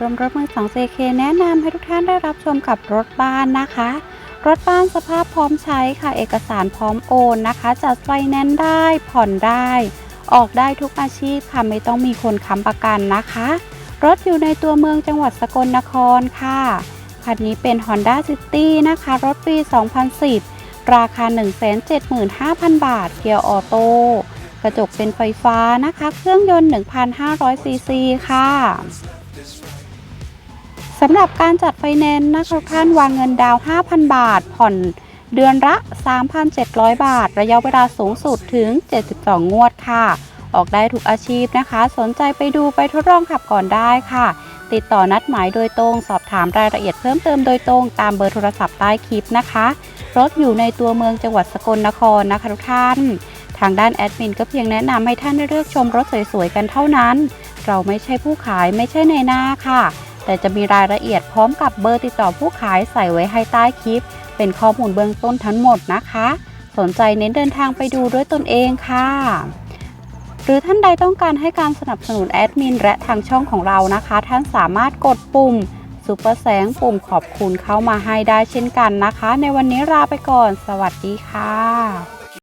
รวมรถมือสอง CK แนะนำให้ทุกท่านได้รับชมกับรถบ้านนะคะ รถบ้านสภาพพร้อมใช้ค่ะ เอกสารพร้อมโอนนะคะ จัดไฟแนนซ์ได้ผ่อนได้ ออกได้ทุกอาชีพค่ะไม่ต้องมีคนค้ำประกันนะคะ รถอยู่ในตัวเมืองจังหวัดสกลนครค่ะคันนี้เป็น Honda City นะคะ รถปี 2010 ราคา 175,000 บาท เกียร์ออโต้กระจกเป็นไฟฟ้านะคะ เครื่องยนต์ 1,500ซีซีค่ะ สำหรับการจัดไฟแนนซ์นะคะท่านวางเงินดาว 5,000 บาท ผ่อนเดือนละ 3,700 บาท ระยะเวลาสูงสุดถึง 72 งวดค่ะ ออกได้ทุกอาชีพนะคะ สนใจไปดูไปทดลองขับก่อนได้ค่ะ ติดต่อนัดหมายโดยตรง สอบถามรายละเอียดเพิ่มเติมโดยตรง ตามเบอร์โทรศัพท์ใต้คลิปนะคะ รถอยู่ในตัวเมืองจังหวัดสกลนครนะคะทุกท่าน ทางด้านแอดมินก็เพียงแนะนำให้ท่านได้เลือกชมรถสวยๆกันเท่านั้น เราไม่ใช่ผู้ขายไม่ใช่ในหน้าค่ะ แต่จะมีรายละเอียดพร้อมกับเบอร์ติดต่อผู้ขายใส่ไว้ให้ใต้คลิป เป็นข้อมูลเบื้องต้นทั้งหมดนะคะ สนใจเน้นเดินทางไปดูด้วยตนเองค่ะ หรือท่านใดต้องการให้การสนับสนุนแอดมินและทางช่องของเรานะคะ ท่านสามารถกดปุ่มซุปเปอร์แสงปุ่มขอบคุณเข้ามาให้ได้เช่นกันนะคะ ในวันนี้ลาไปก่อน สวัสดีค่ะ